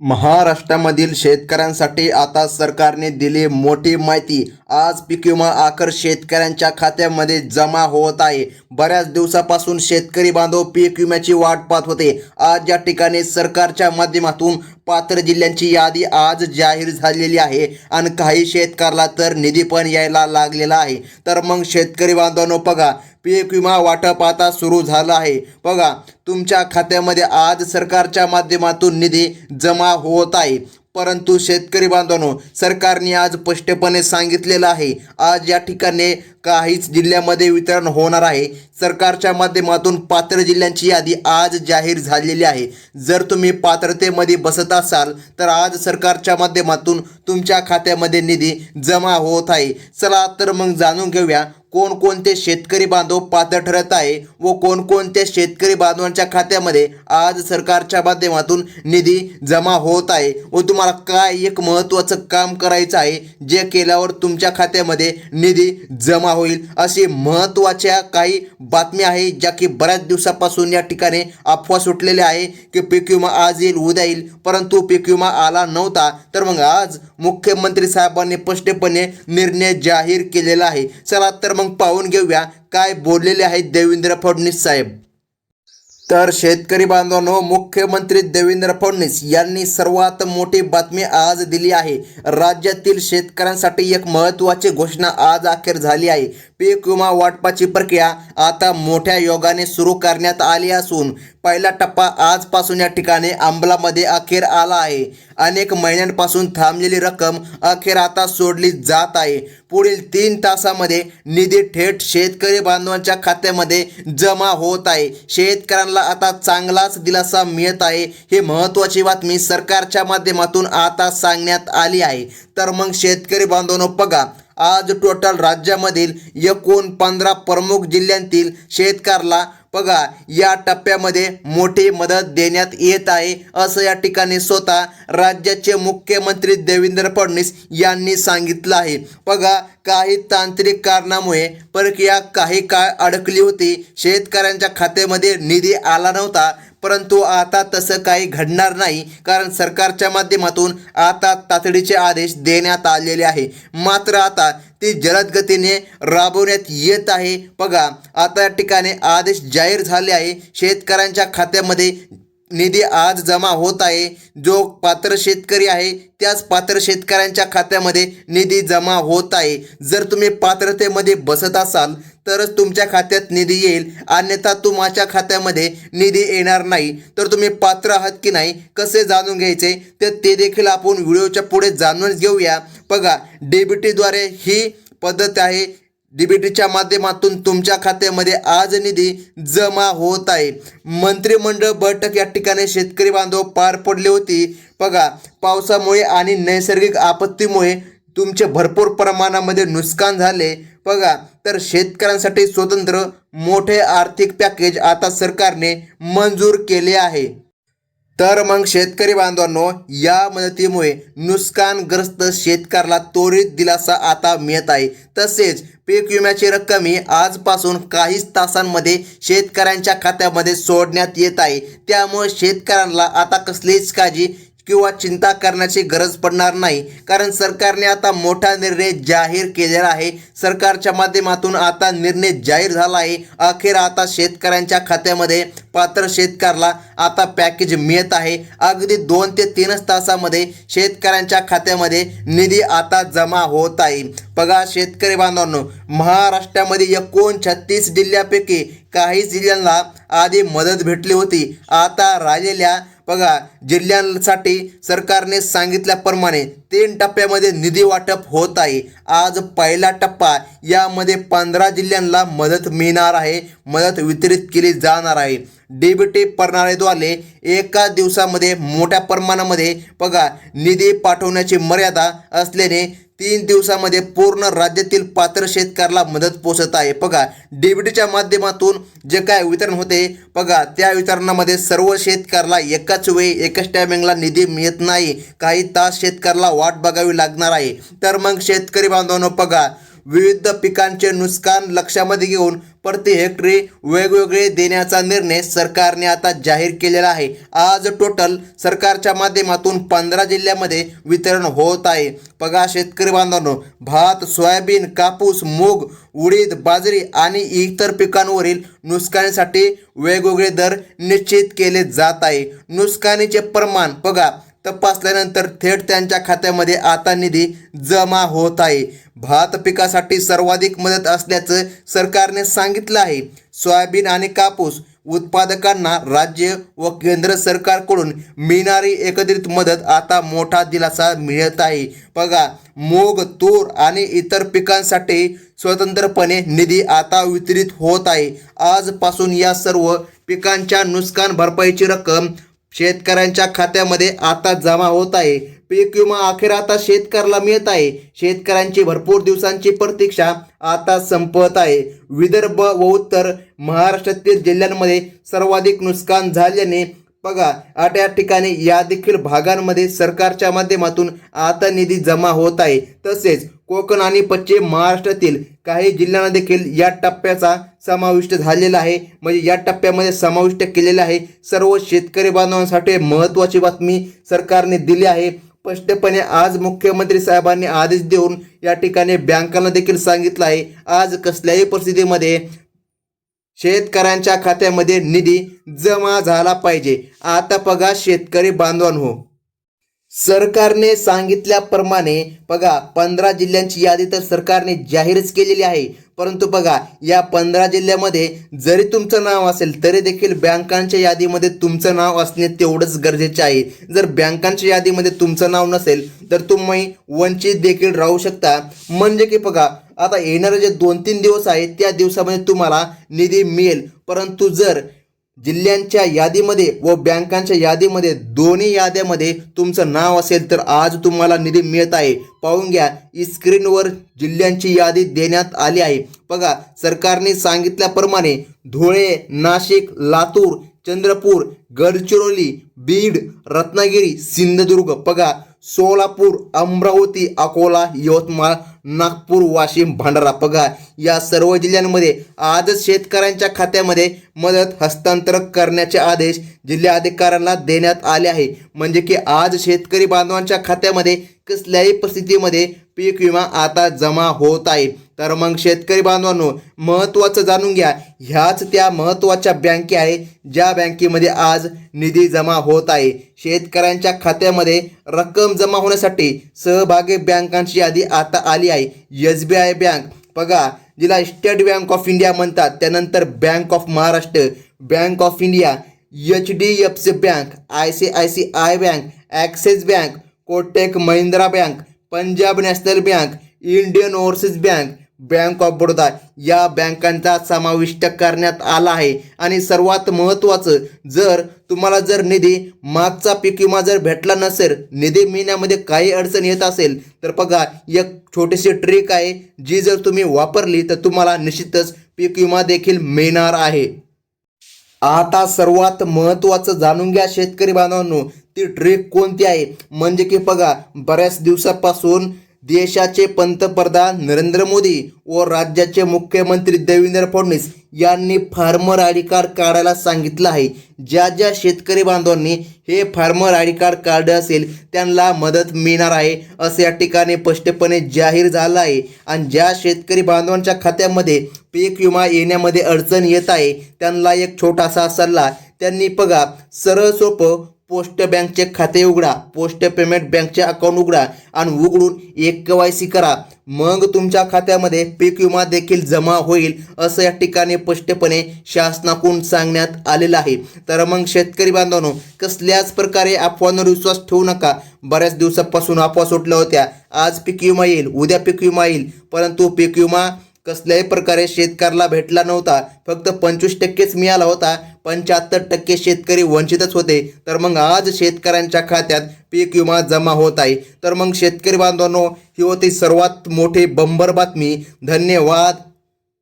महाराष्ट्रामधील शेतकऱ्यांसाठी आता सरकारने दिली मोठी माहिती. आज पीक विमा आकर शेतकऱ्यांच्या खात्यामध्ये जमा होत आहे. बऱ्याच दिवसापासून शेतकरी बांधव पीक विम्याची वाट पाहत होते. आज या ठिकाणी सरकारच्या माध्यमातून पात्र जिल्ह्यांची यादी आज जाहीर झालेली आहे आणि काही शेतकऱ्याला तर निधी पण यायला लागलेला आहे. तर मग शेतकरी बांधवांनो बघा पीक विमा वाटप आता सुरू झालं आहे. बघा तुमच्या खात्यामध्ये आज सरकारच्या माध्यमातून निधी जमा होत आहे. परंतु शेतकरी बांधवांनो सरकारने आज स्पष्टपणे सांगितलेलं आहे. आज या ठिकाणी काहीच जिल्ह्यामध्ये वितरण होणार आहे. सरकारच्या माध्यमातून पात्र जिल्ह्यांची यादी आज जाहीर झालेली आहे. जर तुम्ही पात्रतेमध्ये बसत असाल तर आज सरकारच्या माध्यमातून तुमच्या खात्यामध्ये निधी जमा होत आहे. चला तर मग जाणून घेऊया कोणकोणते शेतकरी बांधव पात्र ठरत आहे व कोणकोणत्या शेतकरी बांधवांच्या खात्यामध्ये आज सरकारच्या माध्यमातून निधी जमा होत आहे व तुम्हाला काय एक महत्त्वाचं काम करायचं आहे जे केल्यावर तुमच्या खात्यामध्ये निधी जमा होईल? अशी महत्त्वाच्या काही बातम्या आहे ज्या की बऱ्याच दिवसापासून या ठिकाणी अफवा सुटलेल्या आहे की पीक विमा आज येईल उद्या येईल. परंतु पीक विमा आला नव्हता तर मग आज मुख्यमंत्री साहेबांनी स्पष्टपणे निर्णय जाहीर केलेला आहे. चला तर मग पाहून घेऊया काय बोललेले आहेत देवेंद्र फडणवीस साहेब. तर शेतकरी बांधवांनो मुख्यमंत्री देवेंद्र फडणवीस यांनी सर्वात मोठी बातमी आज दिली आहे. राज्यातील शेतकऱ्यांसाठी एक महत्त्वाची घोषणा आज अखेर झाली आहे. पीक विमा वाटपाची प्रक्रिया आता मोठ्या योगाने सुरू करण्यात आली असून पहिला टप्पा आजपासून या ठिकाणी अंमलामध्ये अखेर आला आहे. अनेक महिन्यांपासून थांबलेली रक्कम अखेर आता सोडली जात आहे. पुढील तीन तासामध्ये निधी थेट शेतकरी बांधवांच्या खात्यामध्ये जमा होत आहे. शेतकऱ्यांना आता चांगलाच दिलासा मिळत आहे ही महत्त्वाची बातमी सरकारच्या माध्यमातून आता सांगण्यात आली आहे. तर मग शेतकरी बांधवांनो बघा आज टोटल राज्यामधील एकूण पंधरा प्रमुख जिल्ह्यांतील शेतकऱ्याला बघा या टप्प्यामध्ये मोठी मदत देण्यात येत आहे असं या ठिकाणी स्वतः राज्याचे मुख्यमंत्री देवेंद्र फडणवीस यांनी सांगितलं आहे. बघा काही तांत्रिक कारणामुळे प्रक्रिया काही काळ अडकली होती. शेतकऱ्यांच्या खात्यामध्ये निधी आला नव्हता परंतु आता तसं काही घडणार नाही कारण सरकारच्या माध्यमातून आता तातडीचे आदेश देण्यात आलेले आहे. मात्र आता ती जलद गतीने राबवण्यात येत आहे. बघा आता या ठिकाणी आदेश जाहीर झाले आहे. शेतकऱ्यांच्या खात्यामध्ये निधी आज जमा होत आहे. जो पात्र शेतकरी आहे त्याच पात्र शेतकऱ्यांच्या खात्यामध्ये निधी जमा होत आहे. जर तुम्ही पात्रतेमध्ये बसत असाल तरच तुमच्या खात्यात निधी येईल. अन्यथा तुमच्या खात्यामध्ये निधी येणार नाही. तर तुम्ही पात्र आहात की नाही कसे जाणून घ्यायचे तर ते देखील आपण व्हिडिओच्या पुढे जाणून घेऊया. बघा डीबीटीद्वारे ही पद्धत आहे. डीबीटीच्या माध्यमातून तुमच्या खात्यामध्ये आज निधी जमा होत आहे. मंत्रिमंडळ बैठक या ठिकाणी शेतकरी बांधव पार पडली होती. बघा पावसामुळे आणि नैसर्गिक आपत्तीमुळे तुमचे भरपूर प्रमाणामध्ये नुकसान झाले. बघा तर शेतकऱ्यांसाठी स्वतंत्र मोठे आर्थिक पॅकेज आता सरकारने मंजूर केले आहे. तर मग शेतकरी बांधवांनो या मदतीमुळे नुकसानग्रस्त शेतकऱ्याला त्वरित दिलासा आता मिळत आहे. तसेच पीक विम्याची रक्कम ही आजपासून काहीच तासांमध्ये शेतकऱ्यांच्या खात्यामध्ये सोडण्यात येत आहे. त्यामुळे शेतकऱ्यांना आता कसलीच काळजी किंवा चिंता करण्याची गरज पडणार नाही. कारण सरकारने आता मोठा निर्णय जाहीर केलेला आहे. सरकारच्या माध्यमातून आता निर्णय जाहीर झाला आहे. अखेर आता शेतकऱ्यांच्या खात्यामध्ये पात्र शेतकऱ्याला आता पॅकेज मिळत आहे. अगदी दोन ते तीनच तासामध्ये शेतकऱ्यांच्या खात्यामध्ये निधी आता जमा होत आहे. बघा शेतकरी बांधवांनो महाराष्ट्रामध्ये एकूण छत्तीस जिल्ह्यापैकी काही जिल्ह्यांना आधी मदत भेटली होती. आता राहिलेल्या बघा जिल्ह्यांसाठी सरकारने सांगितल्याप्रमाणे तीन टप्प्यामध्ये निधी वाटप होत आहे. आज पहिला टप्पा यामध्ये पंधरा जिल्ह्यांना मदत मिळणार आहे मदत वितरित केली जाणार आहे. डेबिटी प्रणालीद्वारे एका दिवसामध्ये मोठ्या प्रमाणामध्ये बघा निधी पाठवण्याची मर्यादा असल्याने तीन दिवसामध्ये पूर्ण राज्यातील पात्र शेतकऱ्याला मदत पोचत आहे. बघा डीबीटीच्या माध्यमातून जे काय वितरण होते बघा त्या वितरणामध्ये सर्व शेतकऱ्याला एकाच वेळी एकाच टायमिंगला निधी मिळत नाही. काही तास शेतकऱ्याला वाट बघावी लागणार आहे. तर मग शेतकरी बांधवांनो बघा विविध पिकांचे नुकसान लक्षामध्ये घेऊन प्रति हेक्टरी वेगवेगळे देण्याचा निर्णय सरकारने आता जाहीर केलेला आहे. आज टोटल सरकारच्या माध्यमातून पंधरा जिल्ह्यामध्ये वितरण होत आहे. बघा शेतकरी बांधवांनो भात सोयाबीन कापूस मूग उडीद बाजरी आणि इतर पिकांवरील नुकसानीसाठी वेगवेगळे दर निश्चित केले जात आहे. नुकसानीचे प्रमाण बघा तपासल्यानंतर थेट त्यांच्या खात्यामध्ये आता निधी जमा होत आहे. भात पिकासाठी सर्वाधिक मदत असल्याचं सरकारने सांगितलं आहे. सोयाबीन आणि कापूस उत्पादकांना राज्य व केंद्र सरकारकडून मिळणारी एकत्रित मदत आता मोठा दिलासा मिळत आहे. बघा मूग तूर आणि इतर पिकांसाठी स्वतंत्रपणे निधी आता वितरित होत आहे. आजपासून या सर्व पिकांच्या नुकसान भरपाईची रक्कम शेतकऱ्यांच्या खात्यामध्ये आता जमा होत आहे. पीक विमा अखेर आता शेतकऱ्याला मिळत आहे. शेतकऱ्यांची भरपूर दिवसांची प्रतीक्षा आता संपत आहे. विदर्भ व उत्तर महाराष्ट्रातील जिल्ह्यांमध्ये सर्वाधिक नुकसान झाल्याने बघा आठ या ठिकाणी या देखील भागांमध्ये सरकारच्या माध्यमातून आता निधी जमा होत आहे. तसेच कोकण आणि पश्चिम महाराष्ट्रातील काही जिल्ह्यांना देखील या टप्प्याचा समाविष्ट झालेला आहे. म्हणजे या टप्प्यामध्ये समाविष्ट केलेला आहे. सर्व शेतकरी बांधवांसाठी महत्त्वाची बातमी सरकारने दिली आहे. स्पष्टपणे आज मुख्यमंत्री साहेबांनी आदेश देऊन या ठिकाणी बँकांना देखील सांगितलं आहे. आज कसल्याही परिस्थितीमध्ये शेतकऱ्यांच्या खात्यामध्ये निधी जमा झाला पाहिजे. आता बघा शेतकरी बांधवांनो. सरकारने सांगितल्याप्रमाणे बघा पंधरा जिल्ह्यांची यादी तर सरकारने जाहीरच केलेली आहे. परंतु बघा या पंधरा जिल्ह्यामध्ये जरी तुमचं नाव असेल तरी देखील बँकांच्या यादीमध्ये तुमचं नाव असणे तेवढंच गरजेचे आहे. जर बँकांच्या यादीमध्ये तुमचं नाव नसेल तर तुम्ही वंचित देखील राहू शकता. म्हणजे की बघा आता येणारे जे दोन तीन दिवस आहेत त्या दिवसामध्ये तुम्हाला निधी मिळेल. परंतु जर जिल्ह्यांच्या यादीमध्ये व बँकांच्या यादीमध्ये दोन्ही याद्यामध्ये तुमचं नाव असेल तर आज तुम्हाला निधी मिळत आहे. पाहून घ्या स्क्रीनवर जिल्ह्यांची यादी देण्यात आली आहे. बघा सरकारने सांगितल्याप्रमाणे धुळे नाशिक लातूर चंद्रपूर गडचिरोली बीड रत्नागिरी सिंधुदुर्ग बघा सोलापूर अमरावती अकोला यवतमाळ नागपूर वाशिम भंडारा. बघा या सर्व जिल्ह्यांमध्ये आजच शेतकऱ्यांच्या खात्यामध्ये मदत हस्तांतर करण्याचे आदेश जिल्हाधिकाऱ्यांना देण्यात आले आहे. म्हणजे की आज शेतकरी बांधवांच्या खात्यामध्ये कसल्याही परिस्थितीमध्ये पीक विमा आता जमा होत आहे. तर मग शेतकरी बांधवांनो महत्त्वाचं जाणून घ्या ह्याच त्या महत्त्वाच्या बँके आहे ज्या बँकेमध्ये आज निधी जमा होत आहे. शेतकऱ्यांच्या खात्यामध्ये रक्कम जमा होण्यासाठी सहभागी बँकांची यादी आता आली आहे. एस बी आय बँक बघा जिला स्टेट बँक ऑफ इंडिया म्हणतात त्यानंतर bank of Maharashtra bank of India H D F C bank I C I C I bank Axis bank Kotak Mahindra bank Punjab national bank Indian overseas bank bank of Baroda या बँकांचा समाविष्ट करण्यात आला आहे. आणि सर्वात महत्त्वाचं जर तुम्हाला जर निधी मागचा पीक विमा जर भेटला नसेल निधी मिळण्यामध्ये काही अडचण येत असेल तर बघा एक छोटीशी ट्रिक आहे जी जर तुम्ही वापरली तर तुम्हाला निश्चितच पीक विमा देखील मिळणार आहे. आता सर्वात महत्त्वाचं जाणून घ्या शेतकरी बांधवांनो. ती ट्रिक कोणती आहे? म्हणजे की बघा बऱ्याच दिवसापासून देशाचे पंतप्रधान नरेंद्र मोदी व राज्याचे मुख्यमंत्री देवेंद्र फडणवीस यांनी फार्मर आय डी कार्ड काढायला सांगितलं आहे. ज्या ज्या शेतकरी बांधवांनी हे फार्मर आय डी कार्ड काढलं असेल त्यांना मदत मिळणार आहे असं या ठिकाणी स्पष्टपणे जाहीर झालं आहे. आणि ज्या शेतकरी बांधवांच्या खात्यामध्ये पीक विमा येण्यामध्ये अडचण येत आहे त्यांना एक छोटासा सल्ला. त्यांनी बघा सरळ सोपं पोस्ट बँकचे खाते उघडा पोस्ट पेमेंट बँकचे अकाउंट उघडा आणि उघडून एक के वाय सी करा. मग तुमच्या खात्यामध्ये पीक विमा देखील जमा होईल असं या ठिकाणी स्पष्टपणे शासनाकडून सांगण्यात आलेलं आहे. तर मग शेतकरी बांधवांनो कसल्याच प्रकारे अफवांवर विश्वास ठेवू नका. बऱ्याच दिवसापासून अफवा सुटल्या होत्या. आज पीक विमा येईल उद्या पीक विमा येईल परंतु पीक विमा कसल्याही प्रकारे शेतकऱ्याला भेटला नव्हता. फक्त पंचवीस टक्केच मिळाला होता. पंच्याहत्तर टक्के शेतकरी वंचितच होते. तर मग आज शेतकऱ्यांच्या खात्यात पीक विमा जमा होत आहे. तर मग शेतकरी बांधवांनो ही होती सर्वात मोठी बंबर बातमी. धन्यवाद.